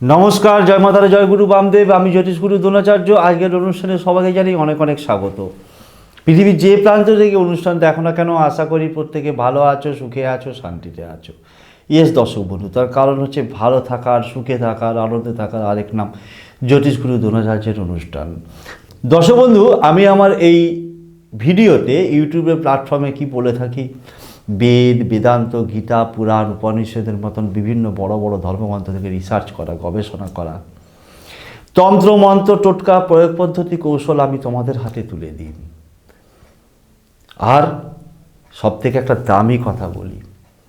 নমস্কার, জয় মাতারা, জয় গুরু বামদেব, আমি জ্যোতিষ গুরু দ্রোণাচার্য। আজকের অনুষ্ঠানে সবাইকে জানাই অনেক অনেক স্বাগত। পৃথিবীর যে প্রান্ত থেকে অনুষ্ঠান দেখো না কেন, আশা করি প্রত্যেকে ভালো আছো, সুখে আছো, শান্তিতে আছো। ইয়েস দর্শক বন্ধু, তার কারণ হচ্ছে ভালো থাকার, সুখে থাকার, আনন্দে থাকার আরেক নাম জ্যোতিষ গুরু দ্রোণাচার্যের অনুষ্ঠান। দর্শক বন্ধু, আমি আমার এই ভিডিওতে ইউটিউবের প্ল্যাটফর্মে কি বলে থাকি বেদ, বেদান্ত, গীতা, পুরাণ, উপনিষদের মতন বিভিন্ন বড় বড় ধর্মগ্রন্থ থেকে রিসার্চ করা, গবেষণা করা। তন্ত্র মন্ত্র টোটকা, প্রয়োগ পদ্ধতি, কৌশল আমি তোমাদের হাতে তুলে দিই। আর সব থেকে একটা দামি কথা বলি,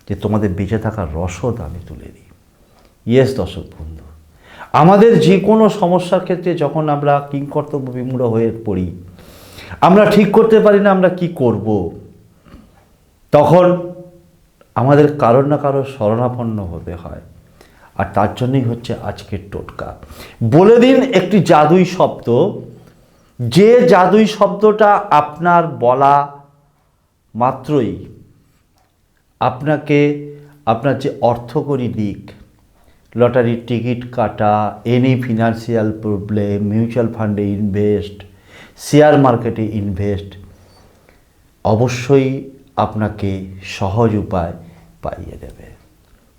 যে তোমাদের বেঁচে থাকার রসদ আমি তুলে দিই। ইয়েস দর্শক বন্ধু, আমাদের যে কোনো সমস্যার ক্ষেত্রে যখন আমরা কিংকর্তব্য বিমূঢ় হয়ে পড়ি, আমরা ঠিক করতে পারি না আমরা কি করব। তখন আমাদের কারোর না কারোর শরণাপন্ন হতে হয়। আর তার জন্যই হচ্ছে আজকের টোটকা। বলে দিন একটি জাদুই শব্দ। যে জাদুই শব্দটা আপনার বলা মাত্রই আপনাকে আপনার যে অর্থকরী দিক লটারির টিকিট কাটা এনি ফিনান্সিয়াল প্রবলেম মিউচুয়াল ফান্ডে ইনভেস্ট শেয়ার মার্কেটে ইনভেস্ট অবশ্যই আপনাকে সহজ উপায় পাইয়ে দেবে।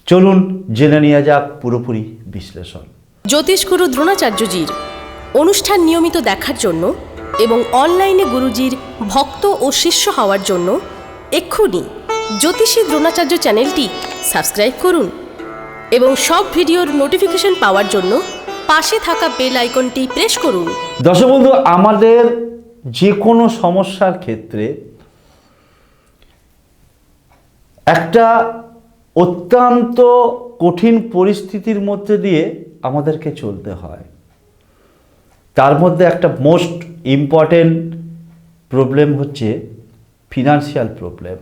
চলুন জেনে নেওয়া যাক পুরোপুরি বিশ্লেষণ। জ্যোতিষগুরু দ্রোণাচার্যজির অনুষ্ঠান নিয়মিত দেখার জন্য এবং অনলাইনে গুরুজির ভক্ত ও শিষ্য হওয়ার জন্য এক্ষুনি জ্যোতিষী দ্রোণাচার্য চ্যানেলটি সাবস্ক্রাইব করুন এবং সব ভিডিওর নোটিফিকেশন পাওয়ার জন্য পাশে থাকা বেল আইকনটি প্রেস করুন। দর্শক বন্ধু আমাদের যে কোনো সমস্যার ক্ষেত্রে একটা অত্যন্ত কঠিন পরিস্থিতির মধ্যে দিয়ে আমাদেরকে চলতে হয়। তার মধ্যে একটা মোস্ট ইম্পর্টেন্ট প্রবলেম হচ্ছে ফিনান্সিয়াল প্রবলেম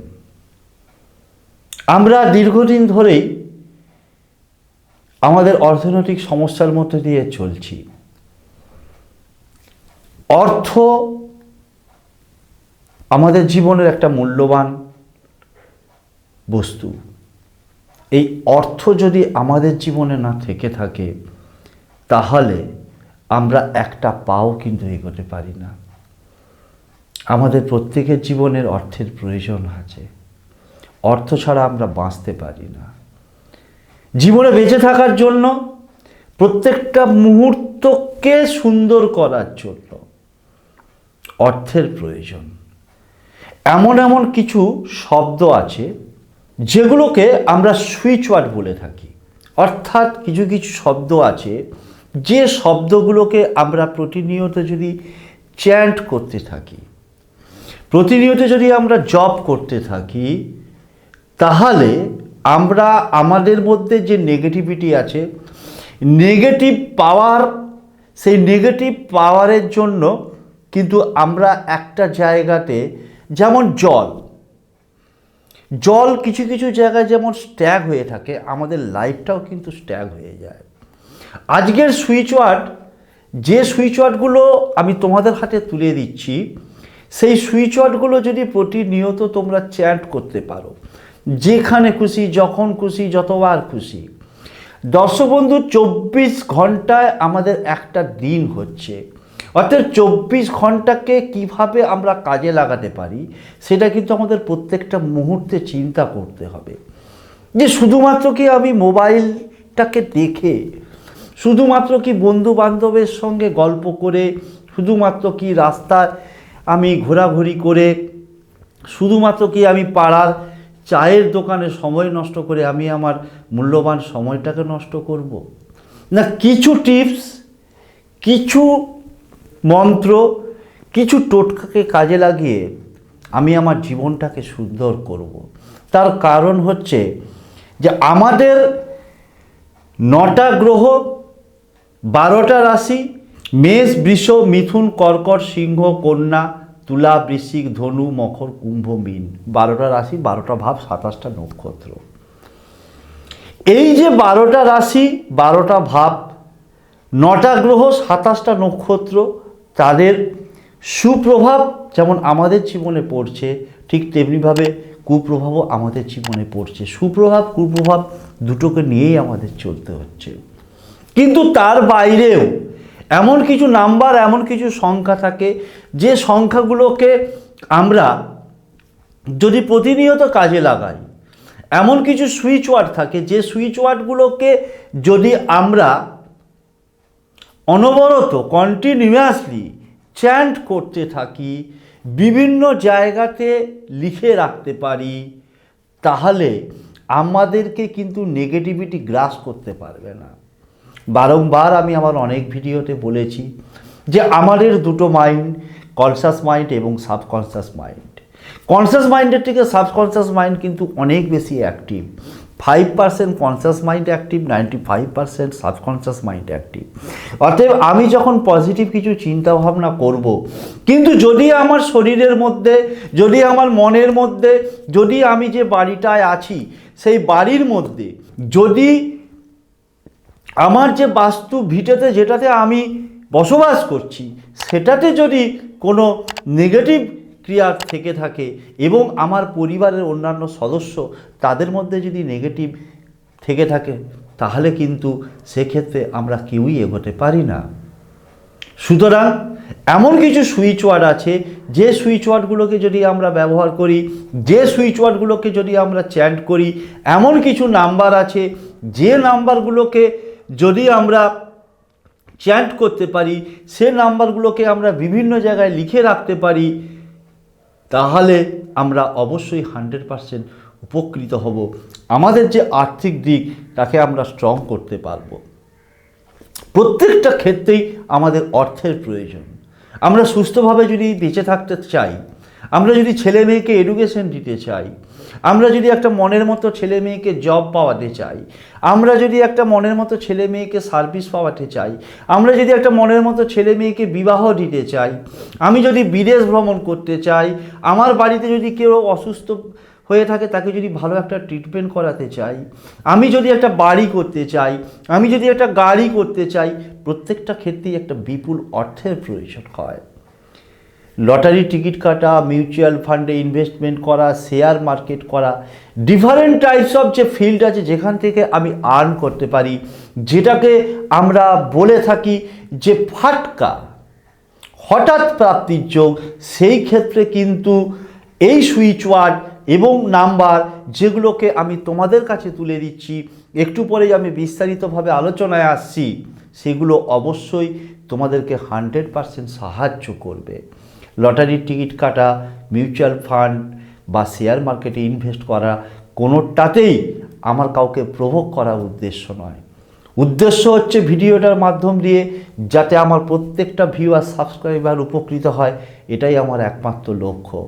আমরা দীর্ঘদিন ধরেই আমাদের অর্থনৈতিক সমস্যার মধ্যে দিয়ে চলছি। অর্থ আমাদের জীবনের একটা মূল্যবান বস্তু। এই অর্থ যদি আমাদের জীবনে না থেকে থাকে, তাহলে আমরা একটা পাও কিন্তু এগোতে পারি না। আমাদের প্রত্যেকের জীবনের অর্থের প্রয়োজন আছে। অর্থ ছাড়া আমরা বাঁচতে পারি না। জীবনে বেঁচে থাকার জন্য প্রত্যেকটা মুহূর্তকে সুন্দর করার জন্য অর্থের প্রয়োজন। এমন এমন কিছু শব্দ আছে যেগুলোকে আমরা সুইচ ওয়ার্ড বলে থাকি। অর্থাৎ কিছু কিছু শব্দ আছে, যে শব্দগুলোকে আমরা প্রতিনিয়ত যদি চ্যান্ট করতে থাকি, প্রতিনিয়ত যদি আমরা জব করতে থাকি, তাহলে আমরা আমাদের মধ্যে যে নেগেটিভিটি আছে নেগেটিভ পাওয়ার সেই নেগেটিভ পাওয়ারের জন্য কিন্তু আমরা একটা জায়গাতে যেমন জল জল কিছু কিছু জায়গায় যেমন স্ট্যাগ হয়ে থাকে, আমাদের লাইফটাও কিন্তু স্ট্যাগ হয়ে যায়। আজকের সুইচ ওয়ার্ড যে সুইচ ওয়ার্ডগুলো আমি তোমাদের হাতে তুলে দিচ্ছি, সেই সুইচ ওয়ার্ডগুলো যদি প্রতিনিয়ত তোমরা চ্যান্ট করতে পারো, যেখানে খুশি, যখন খুশি, যতবার খুশি। দর্শক বন্ধু, চব্বিশ ঘন্টায় আমাদের একটা দিন হচ্ছে। অর্থাৎ চব্বিশ ঘন্টাকে কীভাবে আমরা কাজে লাগাতে পারি, সেটা কিন্তু আমাদের প্রত্যেকটা মুহূর্তে চিন্তা করতে হবে। যে শুধুমাত্র কি আমি মোবাইলটাকে দেখে, শুধুমাত্র কি বন্ধু বান্ধবের সঙ্গে গল্প করে, শুধুমাত্র কি রাস্তায় আমি ঘোরাঘুরি করে, শুধুমাত্র কি আমি পাড়ার চায়ের দোকানে সময় নষ্ট করে আমি আমার মূল্যবান সময়টাকে নষ্ট করব? না, কিছু টিপস, কিছু মন্ত্র, কিছু টোটকাকে কাজে লাগিয়ে আমি আমার জীবনটাকে সুন্দর করব। তার কারণ হচ্ছে যে আমাদের নটা গ্রহ, বারোটা রাশি, মেষ, বৃষ, মিথুন, কর্কট, সিংহ, কন্যা, তুলা, বৃশ্চিক, ধনু, মকর, কুম্ভ, মীন। বারোটা রাশি, বারোটা ভাব, সাতাশটা নক্ষত্র। এই যে বারোটা রাশি, বারোটা ভাব, নটা গ্রহ, সাতাশটা নক্ষত্র তাদের সুপ্রভাব যেমন আমাদের জীবনে পড়ছে, ঠিক তেমনিভাবে কুপ্রভাবও আমাদের জীবনে পড়ছে। সুপ্রভাব, কুপ্রভাব দুটোকে নিয়েই আমাদের চলতে হচ্ছে। কিন্তু তার বাইরেও এমন কিছু নাম্বার, এমন কিছু সংখ্যা থাকে, যে সংখ্যাগুলোকে আমরা যদি প্রতিনিয়ত কাজে লাগাই, এমন কিছু সুইচ ওয়ার্ড থাকে, যে সুইচ ওয়ার্ডগুলোকে যদি আমরা অনবরত কন্টিনিউয়াসলি চ্যান্ট করতে থাকি, বিভিন্ন জায়গাতে লিখে রাখতে পারি, তাহলে আমাদেরকে কিন্তু নেগেটিভিটি গ্রাস করতে পারবে না। বারংবার আমি আমার অনেক ভিডিওতে বলেছি যে আমাদের দুটো মাইন্ড কনসাস মাইন্ড এবং সাবকনসাস মাইন্ড কনসাস মাইন্ডের থেকে সাবকনসাস মাইন্ড কিন্তু অনেক বেশি active five percent conscious mind active ninety five percent subconscious mind active অতএব আমি যখন পজিটিভ কিছু চিন্তা ভাবনা করব, কিন্তু যদি আমার শরীরের মধ্যে, যদি আমার মনের মধ্যে, যদি আমি যে বাড়িটায় আছি, সেই বাড়ির মধ্যে, যদি আমার যে বাস্তু ভিটেতে যেটাতে আমি বসবাস করছি, সেটাতে যদি কোনো নেগেটিভ ক্রিয়া থেকে থাকে এবং আমার পরিবারের অন্যান্য সদস্য তাদের মধ্যে যদি নেগেটিভ থেকে থাকে, তাহলে কিন্তু সেক্ষেত্রে আমরা কেউই এগোতে পারি না। সুতরাং এমন কিছু সুইচ ওয়ার্ড আছে, যে সুইচ ওয়ার্ডগুলোকে যদি আমরা ব্যবহার করি, যে সুইচ ওয়ার্ডগুলোকে যদি আমরা চ্যান্ট করি, এমন কিছু নাম্বার আছে, যে নাম্বারগুলোকে যদি আমরা চ্যান্ট করতে পারি, সে নাম্বারগুলোকে আমরা বিভিন্ন জায়গায় লিখে রাখতে পারি তাহলে আমরা অবশ্যই হান্ড্রেড পারসেন্ট উপকৃত হব। আমাদের যে আর্থিক দিক, তাকে আমরা স্ট্রং করতে পারব। প্রত্যেকটা ক্ষেত্রেই আমাদের অর্থের প্রয়োজন। আমরা সুস্থভাবে যদি বেঁচে থাকতে চাই, আমরা যদি ছেলে মেয়েকে এডুকেশন দিতে চাই আমরা যদি একটা মনের মতো ছেলে মেয়েকে জব পাওয়াতে চাই, আমরা যদি একটা মনের মতো ছেলে মেয়েকে সার্ভিস পাওয়াতে চাই, আমরা যদি একটা মনের মতো ছেলে মেয়েকে বিবাহ দিতে চাই, আমি যদি বিদেশ ভ্রমণ করতে চাই, আমার বাড়িতে যদি কেউ অসুস্থ হয়ে থাকে, তাকে যদি ভালো একটা ট্রিটমেন্ট করাতে চাই, আমি যদি একটা বাড়ি করতে চাই, আমি যদি একটা গাড়ি করতে চাই, প্রত্যেকটা ক্ষেত্রেই একটা বিপুল অর্থের প্রয়োজন হয়। লটারি টিকিট কাটা, মিউচুয়াল ফান্ডে ইনভেস্টমেন্ট করা শেয়ার মার্কেট করা ডিফারেন্ট টাইপস অফ যে ফিল্ড আছে যেখান থেকে আমি আর্ন করতে পারি, যেটাকে আমরা বলে থাকি যে ফাটকা, হঠাৎ প্রাপ্তির যোগ, সেই ক্ষেত্রে কিন্তু এই সুইচ ওয়ার্ড এবং নাম্বার যেগুলোকে আমি তোমাদের কাছে তুলে দিচ্ছি, একটু পরেই আমি বিস্তারিতভাবে আলোচনায় আসছি, সেগুলো অবশ্যই তোমাদেরকে হান্ড্রেড পারসেন্ট সাহায্য করবে। লটারির টিকিট কাটা, মিউচুয়াল ফান্ড বা শেয়ার মার্কেটে ইনভেস্ট করা, কোনোটাতেই আমার কাউকে প্রভোগ করার উদ্দেশ্য নয়। উদ্দেশ্য হচ্ছে ভিডিওটার মাধ্যম দিয়ে যাতে আমার প্রত্যেকটা ভিউয়ার সাবস্ক্রাইবার উপকৃত হয়, এটাই আমার একমাত্র লক্ষ্য।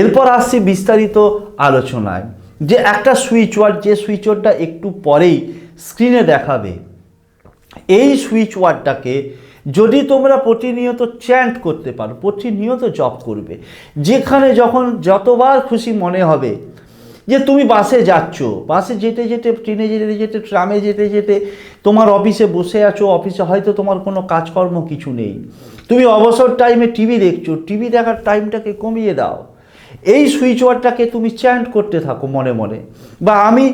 এরপর আসছি বিস্তারিত আলোচনায়, যে একটা সুইচ ওয়ার্ড যে সুইচ ওয়ার্ডটা একটু পরেই স্ক্রিনে দেখাবে। এই সুইচ ওয়ার্ডটাকে যদি তোমরা প্রতিনিয়ত চ্যান্ট করতে পারো, প্রতিনিয়ত জব করবে, যেখানে যখন যতবার খুশি মনে হবে যে তুমি বাসে যাচ্ছ, বাসে যেতে যেতে, ট্রেনে যেতে যেতে, ট্রামে যেতে যেতে তোমার অফিসে বসে আছো অফিসে হয়তো তোমার কোনো কাজকর্ম কিছু নেই। তুমি অবসর টাইমে টিভি দেখছ টিভি দেখার টাইমটাকে কমিয়ে দাও। এই সুইচ ওয়ার্ডটাকে তুমি চ্যান্ট করতে থাকো মনে মনে। বা আমি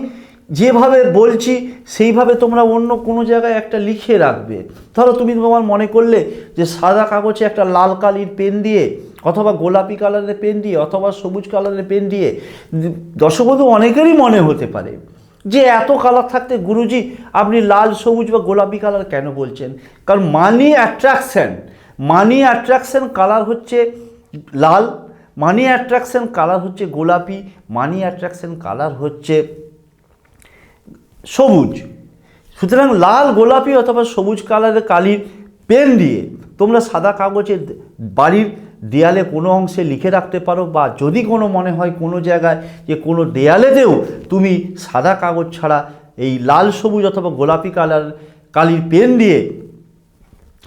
যেভাবে বলছি, সেইভাবে তোমরা অন্য কোনো জায়গায় একটা লিখে রাখবে। ধরো তুমি তোমার মনে করলে যে সাদা কাগজে একটা লাল কালির পেন দিয়ে, অথবা গোলাপি কালারের পেন দিয়ে, অথবা সবুজ কালারের পেন দিয়ে, দর্শকবন্ধু, অনেকেরই মনে হতে পারে যে এত কালার থাকতে গুরুজি, আপনি লাল, সবুজ বা গোলাপি কালার কেন বলছেন? কারণ money attraction money attraction colour হচ্ছে লাল মানি অ্যাট্রাকশন কালার হচ্ছে গোলাপি মানি অ্যাট্রাকশন কালার হচ্ছে সবুজ। সুতরাং লাল গোলাপি অথবা সবুজ কালারের কালির পেন দিয়ে তোমরা সাদা কাগজে বাড়ির দেয়ালে কোনো অংশে লিখে রাখতে পারো বা যদি কোনো মনে হয় কোনো জায়গায় যে কোনো দেয়ালেতেও তুমি সাদা কাগজ ছাড়া এই লাল, সবুজ অথবা গোলাপি কালার কালির পেন দিয়ে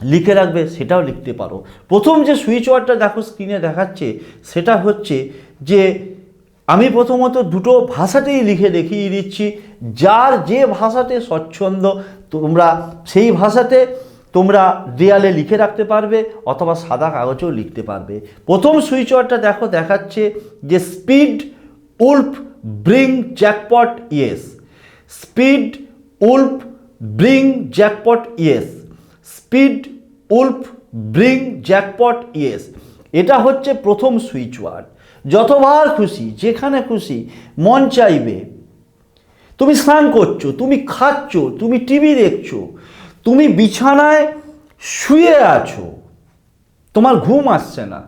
লিখে রাখবে, সেটাও লিখতে পারো। প্রথম যে সুইচ ওয়ার্ডটা দেখো স্ক্রিনে দেখাচ্ছে, সেটা হচ্ছে যে আমি প্রথমত দুটো ভাষাতেই লিখে দেখিয়ে দিচ্ছি, যার যে ভাষাতে স্বচ্ছন্দ তোমরা, সেই ভাষাতে তোমরা দেয়ালে লিখে রাখতে পারবে অথবা সাদা কাগজেও লিখতে পারবে। প্রথম সুইচ ওয়ার্ডটা দেখো, দেখাচ্ছে যে speed wolf bring jackpot yes. Speed wolf bring jackpot yes. Speed wolf bring jackpot yes. এটা হচ্ছে প্রথম সুইচ ওয়ার্ড যতবার খুশি, যেখানে খুশি, মন চাইবে। তুমি স্নান করছ, তুমি খাচ্ছ, তুমি টিভি দেখছ, তুমি বিছানায় শুয়ে আছো। তোমার ঘুম আসছে না।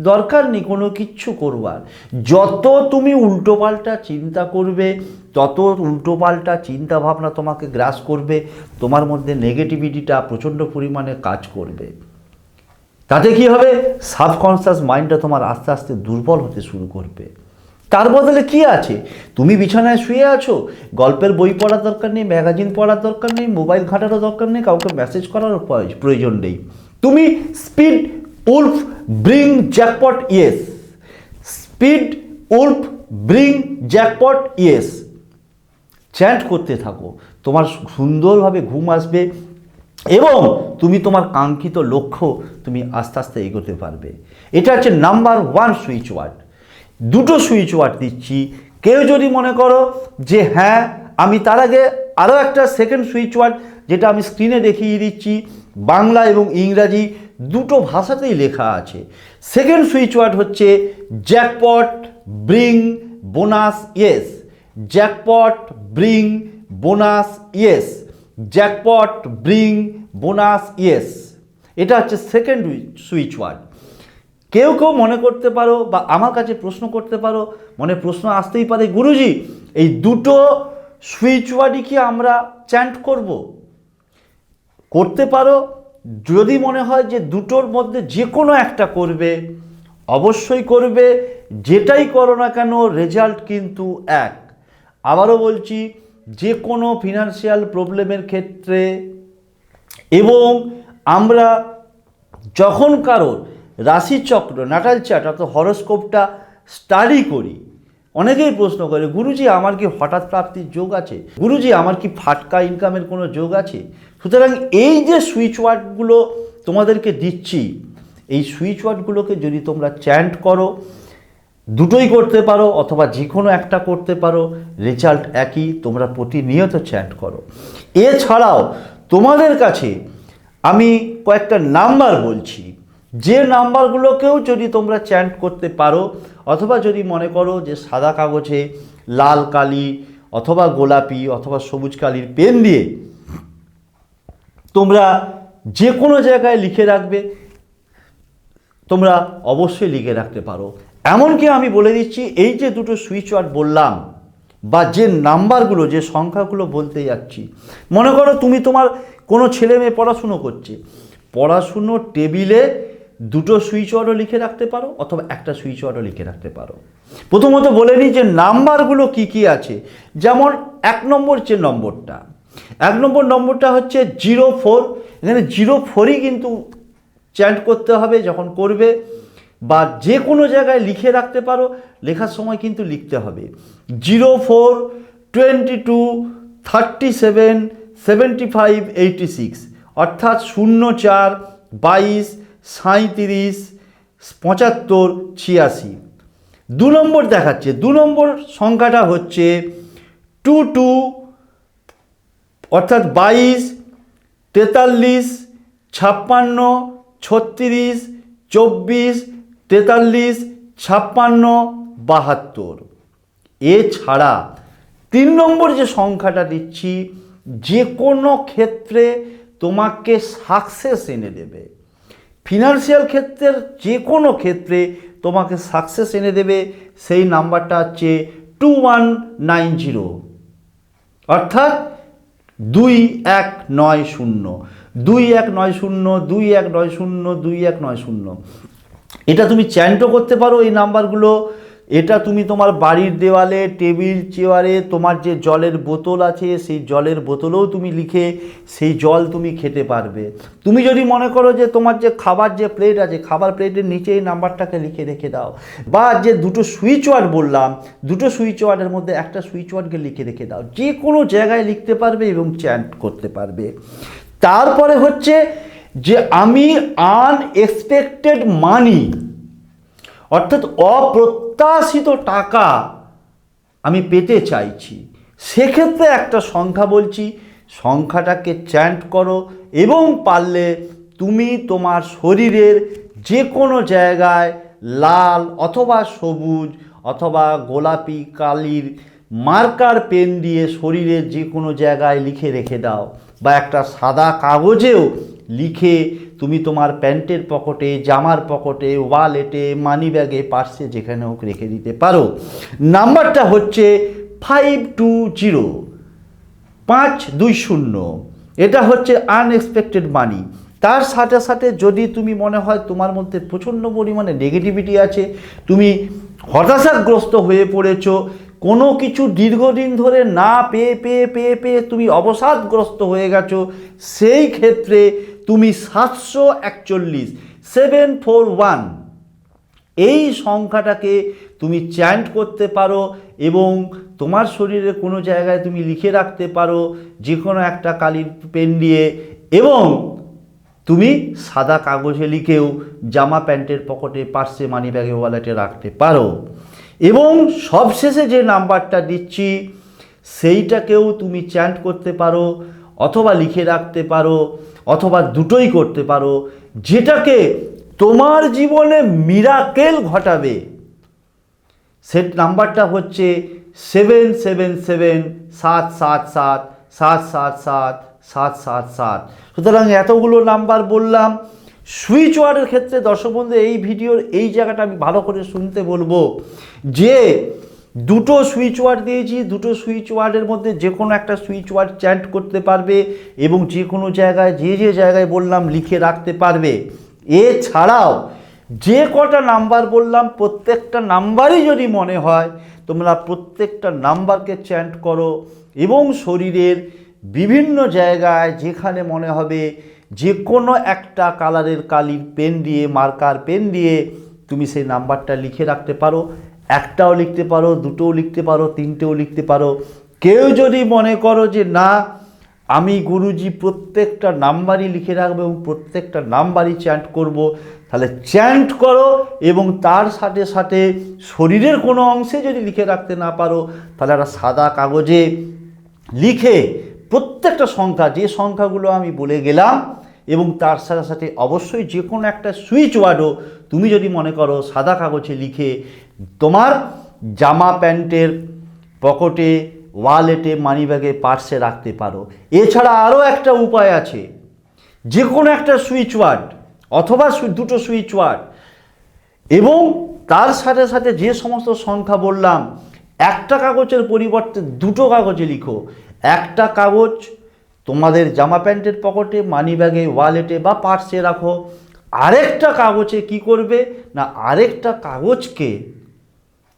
দরকার নেই কোনো কিচ্ছু করবার। যত তুমি উল্টোপাল্টা চিন্তা করবে, তত উল্টোপাল্টা চিন্তা ভাবনা তোমাকে গ্রাস করবে, তোমার মধ্যে নেগেটিভিটিটা প্রচণ্ড পরিমাণে কাজ করবে। তাতে কি হবে? সাবকনসিয়াস মাইন্ডটা তোমার আস্তে আস্তে দুর্বল হতে শুরু করবে। তার বদলে কি আছে? তুমি বিছানায় শুয়ে আছো, গল্পের বই পড়ার দরকার নেই ম্যাগাজিন পড়ার দরকার নেই মোবাইল ঘাটারও দরকার নেই, কাউকে মেসেজ করারও প্রয়োজন নেই। তুমি speed wolf bring jackpot yes speed wolf bring jackpot yes chant করতে থাকো। তোমার সুন্দরভাবে ঘুম আসবে এবং তুমি তোমার কাঙ্ক্ষিত লক্ষ্য তুমি আস্তে আস্তে এগোতে পারবে। এটা হচ্ছে নাম্বার ওয়ান সুইচ ওয়ার্ড দুটো সুইচ ওয়ার্ড দিচ্ছি। কেউ যদি মনে করো যে হ্যাঁ আমি তার আগে আরও একটা সেকেন্ড সুইচ ওয়ার্ড যেটা আমি স্ক্রিনে দেখিয়ে দিচ্ছি, বাংলা এবং ইংরাজি দুটো ভাষাতেই লেখা আছে। সেকেন্ড সুইচ ওয়ার্ড হচ্ছে jackpot bring bonus yes jackpot bring bonus yes jackpot bring bonus yes এটা হচ্ছে সেকেন্ড সুইচ ওয়ার্ড কেউ কেউ মনে করতে পারো বা আমার কাছে প্রশ্ন করতে পারো, মনে প্রশ্ন আসতেই পারে, গুরুজি, এই দুটো সুইচ ওয়ার্ডই কি আমরা চ্যান্ট করব? করতে পারো, যদি মনে হয় যে দুটোর মধ্যে যে কোনো একটা করবে, অবশ্যই করবে, যেটাই করো না কেন রেজাল্ট কিন্তু এক। আবারও বলছি যে কোনো ফিনান্সিয়াল প্রবলেমের ক্ষেত্রে এবং আমরা যখন কারোর রাশিচক্র নাটাল চার্ট অর্থাৎ হরস্কোপটা স্টাডি করি, অনেকেই প্রশ্ন করে, গুরুজি, আমার কি হঠাৎ প্রাপ্তির যোগ আছে? গুরুজি, আমার কি ফাটকা ইনকামের কোনো যোগ আছে? সুতরাং এই যে সুইচ ওয়ার্ডগুলো তোমাদেরকে দিচ্ছি, এই সুইচ ওয়ার্ডগুলোকে যদি তোমরা চ্যান্ট করো দুটোই করতে পারো অথবা যে কোনো একটা করতে পারো রেজাল্ট একই, তোমরা প্রতিনিয়ত চ্যান্ট করো। এছাড়াও তোমাদের কাছে আমি কয়েকটা নাম্বার বলছি। যে নাম্বারগুলোকেও যদি তোমরা চ্যান্ট করতে পারো, অথবা যদি মনে করো যে সাদা কাগজে লাল কালি অথবা গোলাপি অথবা সবুজ কালির পেন দিয়ে তোমরা যে কোনো জায়গায় লিখে রাখবে, তোমরা অবশ্যই লিখে রাখতে পারো। এমনকি আমি বলে দিচ্ছি, এই যে দুটো সুইচ ওয়ার্ড বললাম, বা যে নাম্বারগুলো যে সংখ্যাগুলো বলতে যাচ্ছি, মনে করো তুমি তোমার কোনো ছেলে মেয়ে পড়াশুনো করছে, পড়াশুনো টেবিলে দুটো সুইচ ওয়ার্ডও লিখে রাখতে পারো, অথবা একটা সুইচ ওয়ার্ডও লিখে রাখতে পারো। প্রথমত বলে নিই যে নাম্বারগুলো কি কি আছে, যেমন এক নম্বর যে নম্বরটা, এক নম্বর নম্বরটা হচ্ছে জিরো ফোর এখানে জিরো ফোরই কিন্তু চ্যান্ট করতে হবে, যখন করবে বা যে কোনো জায়গায় লিখে রাখতে পারো, লেখার সময় কিন্তু লিখতে হবে। Zero four twenty two thirty seven seventy five eighty six অর্থাৎ শূন্য চার বাইশ সাঁইত্রিশ পঁচাত্তর ছিয়াশি। দু নম্বর দেখাচ্ছে, দু নম্বর সংখ্যাটা হচ্ছে টু টু, অর্থাৎ বাইশ, তেতাল্লিশ, ছাপ্পান্ন, ছত্রিশ, চব্বিশ তেতাল্লিশ, ছাপ্পান্ন, বাহাত্তর। এছাড়া তিন নম্বর যে সংখ্যাটা দিচ্ছি, যে কোনো ক্ষেত্রে তোমাকে সাকসেস এনে দেবে। ফিনান্সিয়াল ক্ষেত্রের যে কোনো ক্ষেত্রে তোমাকে সাকসেস এনে দেবে, সেই নাম্বারটা হচ্ছে টু ওয়ান নাইন জিরো অর্থাৎ দুই এক নয় শূন্য। দুই এক নয় শূন্য, দুই এক নয় শূন্য, দুই এক নয় শূন্য। এটা তুমি চ্যান্টও করতে পারো এই নাম্বারগুলো। এটা তুমি তোমার বাড়ির দেওয়ালে, টেবিল, চেয়ারে, তোমার যে জলের বোতল আছে, সেই জলের বোতলেও তুমি লিখে সেই জল তুমি খেতে পারবে। তুমি যদি মনে করো যে তোমার যে খাবার যে প্লেট আছে, খাবার প্লেটের নিচে এই নাম্বারটাকে লিখে রেখে দাও। বা যে দুটো সুইচ ওয়ার্ড বললাম, দুটো সুইচ ওয়ার্ডের মধ্যে একটা সুইচ ওয়ার্ডকে লিখে রেখে দাও। যে কোনো জায়গায় লিখতে পারবে এবং চ্যান্ট করতে পারবে। তারপরে হচ্ছে যে আমি আনএক্সপেক্টেড মানি অর্থাৎ অপ্রত্যাশিত টাকা আমি পেতে চাইছি, সেক্ষেত্রে একটা সংখ্যা বলছি, সংখ্যাটাকে চ্যান্ট করো এবং পারলে তুমি তোমার শরীরের যে কোনো জায়গায় লাল অথবা সবুজ অথবা গোলাপি কালির মার্কার পেন দিয়ে শরীরের যে কোনো জায়গায় লিখে রেখে দাও বা একটা সাদা কাগজেও লিখে তুমি তোমার প্যান্টের পকেটে, জামার পকেটে ওয়ালেটে মানি ব্যাগে পার্সে যেখানে হোক রেখে দিতে পারো। নাম্বারটা হচ্ছে ফাইভ টু জিরো পাঁচ দুই শূন্য। এটা হচ্ছে আনএক্সপেক্টেড মানি তার সাথে সাথে যদি তুমি মনে হয় তোমার মধ্যে প্রচণ্ড পরিমাণে নেগেটিভিটি আছে, তুমি হতাশাগ্রস্ত হয়ে পড়েছো, কোনো কিছু দীর্ঘদিন ধরে না পেয়ে পেয়ে পেয়ে পেয়ে তুমি অবসাদগ্রস্ত হয়ে গেছো, সেই ক্ষেত্রে তুমি সাতশো একচল্লিশ সেভেন ফোর ওয়ান এই সংখ্যাটাকে তুমি চ্যান্ট করতে পারো এবং তোমার শরীরে কোনো জায়গায় তুমি লিখে রাখতে পারো যে কোনো একটা কালির পেন দিয়ে এবং তুমি সাদা কাগজে লিখেও জামা প্যান্টের পকেটে পার্সে মানি ব্যাগে ওয়ালেটে রাখতে পারো। এবং সবশেষে যে নাম্বারটা দিচ্ছি, সেইটাকেও তুমি চ্যান্ট করতে পারো। অথবা লিখে রাখতে পারো, অথবা দুটোই করতে পারো, যেটাকে তোমার জীবনে মিরাকেল ঘটাবে। সেট নাম্বারটা হচ্ছে সেভেন সেভেন সেভেন সাত সাত সাত সাত সাত সাত সাত সাত সাত। সুতরাং এতগুলো নাম্বার বললাম। সুইচ ওয়ার্ডের ক্ষেত্রে দর্শক বন্ধু, এই ভিডিওর এই জায়গাটা আমি ভালো করে শুনতে বলব যে দুটো সুইচ ওয়ার্ড দিয়েছি, দুটো সুইচ ওয়ার্ডের মধ্যে যে কোনো একটা সুইচ ওয়ার্ড চ্যান্ট করতে পারবে এবং যে কোনো জায়গায়, যে যে জায়গায় বললাম লিখে রাখতে পারবে। এছাড়াও যে কটা নাম্বার বললাম, প্রত্যেকটা নাম্বারই যদি মনে হয়, তোমরা প্রত্যেকটা নাম্বারকে চ্যান্ট করো এবং শরীরের বিভিন্ন জায়গায় যেখানে মনে হবে যে কোনো একটা কালারের কালির পেন দিয়ে মার্কার পেন দিয়ে তুমি সেই নাম্বারটা লিখে রাখতে পারো। একটাও লিখতে পারো, দুটোও লিখতে পারো, তিনটেও লিখতে পারো। কেউ যদি মনে করো যে না, আমি গুরুজি প্রত্যেকটা নাম্বারই লিখে রাখব এবং প্রত্যেকটা নাম্বারই চ্যান্ট করব, তাহলে চ্যান্ট করো এবং তার সাথে সাথে শরীরের কোনো অংশে যদি লিখে রাখতে না পারো, তাহলে একটা সাদা কাগজে লিখে প্রত্যেকটা সংখ্যা, যে সংখ্যাগুলো আমি বলে গেলাম এবং তার সাথে সাথে অবশ্যই যে কোনো একটা সুইচ ওয়ার্ডও তুমি যদি মনে করো সাদা কাগজে লিখে তোমার জামা প্যান্টের পকেটে, ওয়ালেটে, মানিব্যাগে, পার্সে রাখতে পারো। এছাড়া আরও একটা উপায় আছে। যে কোনো একটা সুইচ ওয়ার্ড অথবা দুটো সুইচ ওয়ার্ড এবং তার সাথে সাথে যে সমস্ত সংখ্যা বললাম, একটা কাগজের পরিবর্তে দুটো কাগজে লিখো। একটা কাগজ তোমাদের জামা প্যান্টের পকেটে মানি ব্যাগে ওয়ালেটে বা পার্সে রাখো। আরেকটা কাগজে কি করবে? না, আরেকটা কাগজকে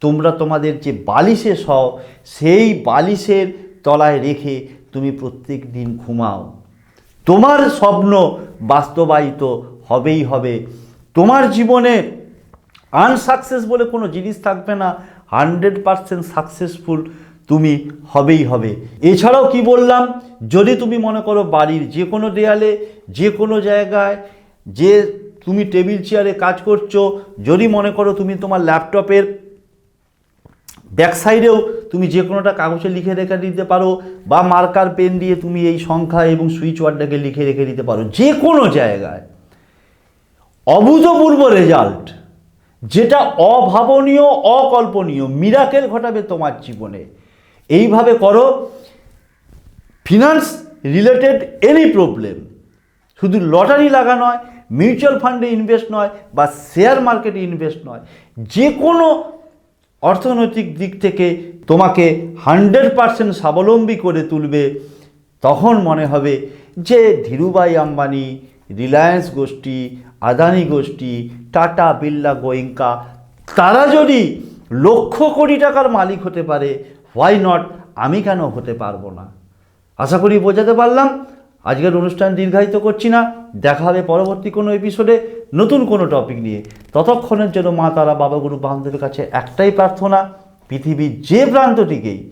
তোমরা তোমাদের যে বালিশে সও সেই বালিশের তলায় রেখে তুমি প্রত্যেক দিন ঘুমাও। তোমার স্বপ্ন বাস্তবায়িত হবেই হবে। তোমার জীবনে আনসাকসেস বলে কোনো জিনিস থাকবে না। হান্ড্রেড পারসেন্ট সাকসেসফুল তুমি হবেই হবে। এছাড়াও কি বললাম? যদি তুমি মনে করো বাড়ির যে কোনো দেয়ালে, যে কোনো জায়গায় যে তুমি টেবিল চেয়ারে কাজ করছ, যদি মনে করো তুমি তোমার ল্যাপটপের ব্যাক সাইডেও তুমি যে কোনোটা কাগজে লিখে রেখে দিতে পারো, বা মার্কার পেন দিয়ে তুমি এই সংখ্যা এবং সুইচ ওয়ার্ডটাকে লিখে রেখে দিতে পারো, যে কোনো জায়গায়। অভূতপূর্ব রেজাল্ট, যেটা অভাবনীয়, অকল্পনীয়, মিরাকেল ঘটাবে তোমার জীবনে। এইভাবে করো ফিনান্স রিলেটেড এনি প্রবলেম শুধু লটারি লাগা নয় মিউচুয়াল ফান্ডে ইনভেস্ট নয় বা শেয়ার মার্কেটে ইনভেস্ট নয় যে কোনো অর্থনৈতিক দিক থেকে তোমাকে হান্ড্রেড পারসেন্ট স্বাবলম্বী করে তুলবে, তখন মনে হবে যে ধীরুভাই আম্বানি রিলায়েন্স গোষ্ঠী, আদানি গোষ্ঠী, টাটা, বিড়লা, গোয়েঙ্কা, তারা যদি লক্ষ কোটি টাকার মালিক হতে পারে হোয়াই নট আমি কেন হতে পারব না? আশা করি বোঝাতে পারলাম। আজকের অনুষ্ঠান দীর্ঘায়িত করছি না। দেখা হবে পরবর্তী কোনো এপিসোডে নতুন কোনো টপিক নিয়ে। ততক্ষণের জন্য মা, তারা, বাবা, গুরু, বান্ধবের কাছে একটাই প্রার্থনা, পৃথিবীর যে প্রান্তটিকেই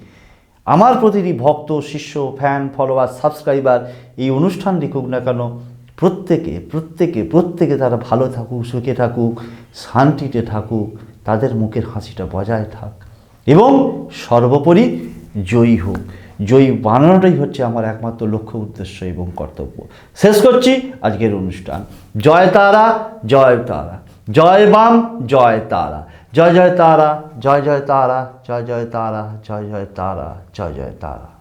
আমার প্রতিটি ভক্ত, শিষ্য ফ্যান ফলোয়ার সাবস্ক্রাইবার এই অনুষ্ঠান দেখুক না কেন, প্রত্যেকে প্রত্যেকে প্রত্যেকে তারা ভালো থাকুক, সুখে থাকুক, শান্তিতে থাকুক, তাদের মুখের হাসিটা বজায় থাক। এবং সর্বোপরি জয়ী হোক। জয়ী বানানোটাই হচ্ছে আমার একমাত্র লক্ষ্য, উদ্দেশ্য এবং কর্তব্য। শেষ করছি আজকের অনুষ্ঠান। জয় তারা জয় তারা। জয় বাম, জয় তারা। জয় জয় তারা, জয় জয় তারা, জয় জয় তারা, জয় জয় তারা, জয় জয় তারা।